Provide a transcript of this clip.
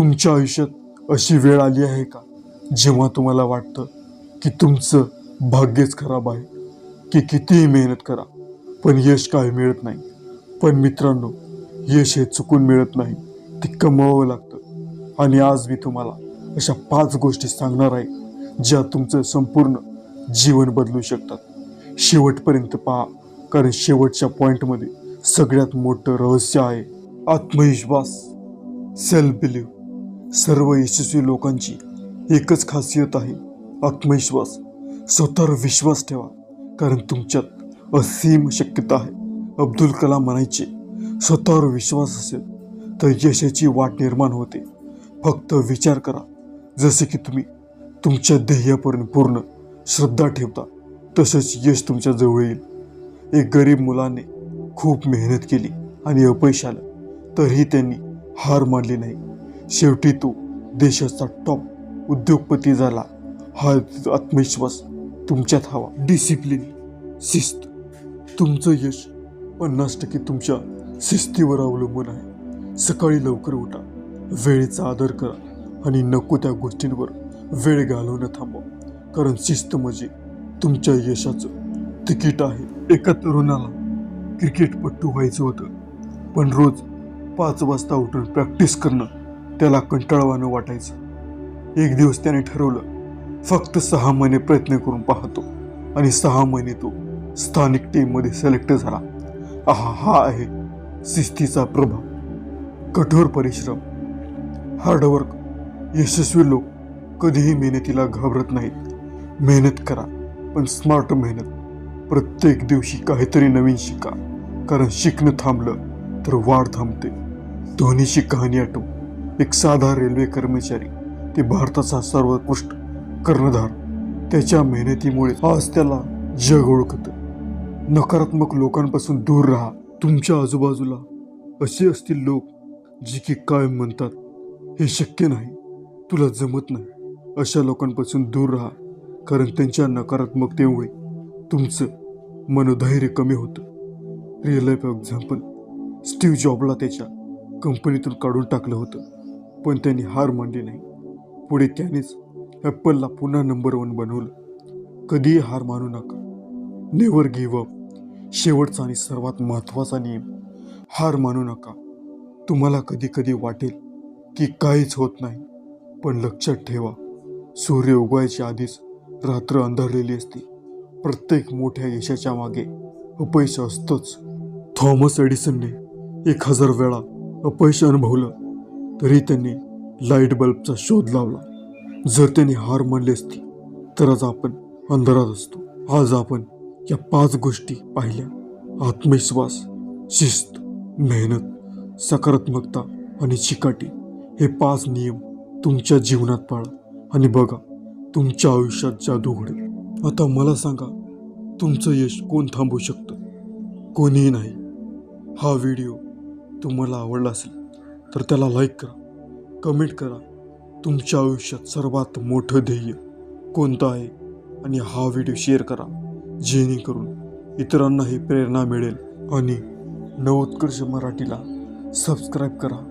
तुमच्या आयुष्यात अशी वेळ आली आहे का? जेव्हा तुम्हाला वाटतं की तुमचं भाग्यच खराब आहे की कितीही मेहनत करा पण यश काही मिळत नाही. पण मित्रांनो यश हे चुकून मिळत नाही ते कमवावं लागतं. आणि आज मी तुम्हाला अशा पाच गोष्टी सांगणार आहे ज्या तुमचं संपूर्ण जीवन बदलू शकतात. शेवटपर्यंत पहा कारण शेवटच्या पॉईंटमध्ये सगळ्यात मोठं रहस्य आहे आत्मविश्वास सेल्फ बिलीव्ह सर्व यशस्वी लोकांची एकच खासियत आहे आत्मविश्वास. स्वतःवर विश्वास ठेवा कारण तुमच्यात असीम शक्यता आहे. अब्दुल कलाम म्हणायचे स्वतःवर विश्वास असेल तर यशाची वाट निर्माण होते. फक्त विचार करा. जसे की तुम्ही तुमच्या ध्येयापर्यंत पूर्ण श्रद्धा ठेवता तसंच यश तुमच्या जवळ येईल. एक गरीब मुलाने खूप मेहनत केली आणि अपयश आलं तरीही त्यांनी हार मानली नाही. शेवटी तो देशाचा टॉप उद्योगपती झाला. हा आत्मविश्वास तुमच्यात हवा. डिसिप्लिन शिस्त. तुमचं यश पन्नास टक्के तुमच्या शिस्तीवर अवलंबून आहे. सकाळी लवकर उठा. वेळेचा आदर करा आणि नको त्या गोष्टींवर वेळ घालवणं थांबवा. कारण शिस्त म्हणजे तुमच्या यशाचं तिकीट आहे. एका तरुणाला क्रिकेटपट्टू व्हायचं होतं. पण रोज पाच वाजता उठून प्रॅक्टिस करणं त्याला कंटाळवाणं वाटायचं. एक दिवस त्याने ठरवलं फक्त सहा महिने प्रयत्न करून पाहतो आणि सहा महिने तो स्थानिक टीममध्ये सिलेक्ट झाला. हा हा आहे शिस्तीचा प्रभाव. कठोर परिश्रम हार्डवर्क यशस्वी लोक कधीही मेहनतीला घाबरत नाहीत. मेहनत करा पण स्मार्ट मेहनत. प्रत्येक दिवशी काहीतरी नवीन शिका कारण शिकणं थांबलं तर वाढ थांबते. धोनीची कहाणी आठव. एक साधा रेल्वे कर्मचारी ते भारताचा सर्वोत्कृष्ट कर्णधार. त्याच्या मेहनतीमुळे आज त्याला जग ओळखतं. नकारात्मक लोकांपासून दूर राहा. तुमच्या आजूबाजूला असे असतील लोक जे की काय म्हणतात हे शक्य नाही. तुला जमत नाही. अशा लोकांपासून दूर राहा. कारण त्यांच्या नकारात्मकतेमुळे तुमचं मनोधैर्य कमी होतं. रिअल लाईफ एक्झाम्पल स्टीव्ह जॉबला त्याच्या कंपनीतून काढून टाकलं होतं. पण त्यांनी हार मानली नाही. पुढे त्यानेच ॲपलला पुन्हा नंबर वन बनवलं. कधीही हार मानू नका. नेवर गिव्ह अप शेवटचा आणि सर्वात महत्त्वाचा नियम हार मानू नका. तुम्हाला कधी कधी वाटेल की काहीच होत नाही पण लक्षात ठेवा सूर्य उगवायच्या आधीच रात्र अंधारलेली असते. प्रत्येक मोठ्या यशाच्या मागे अपयश असतंच. थॉमस एडिसनने एक हजार वेळा अपयश अनुभवलं. तरी त्यांनी लाइट बल्बचा शोध लावला. जर त्यांनी हार मानली असती तर आज आपण अंधारात असतो. आज आपण या पाच गोष्टी पाहिल्या. आत्मविश्वास शिस्त मेहनत सकारात्मकता आणि चिकाटी. हे पाच नियम तुमच्या जीवनात पाळा आणि बघा तुमच्या आयुष्यात जादू घडेल. आता मला सांगा तुमचं यश कोण थांबवू शकतं? कोणीही नाही. हा व्हिडिओ तुम्हाला आवडला असेल तर त्याला लाईक करा कमेंट करा. तुमच्या आयुष्यात सर्वात मोठं ध्येय कोणतं आहे? आणि हा व्हिडिओ शेअर करा जेणेकरून इतरांनाही प्रेरणा मिळेल. आणि नवोत्कर्ष मराठीला सबस्क्राईब करा.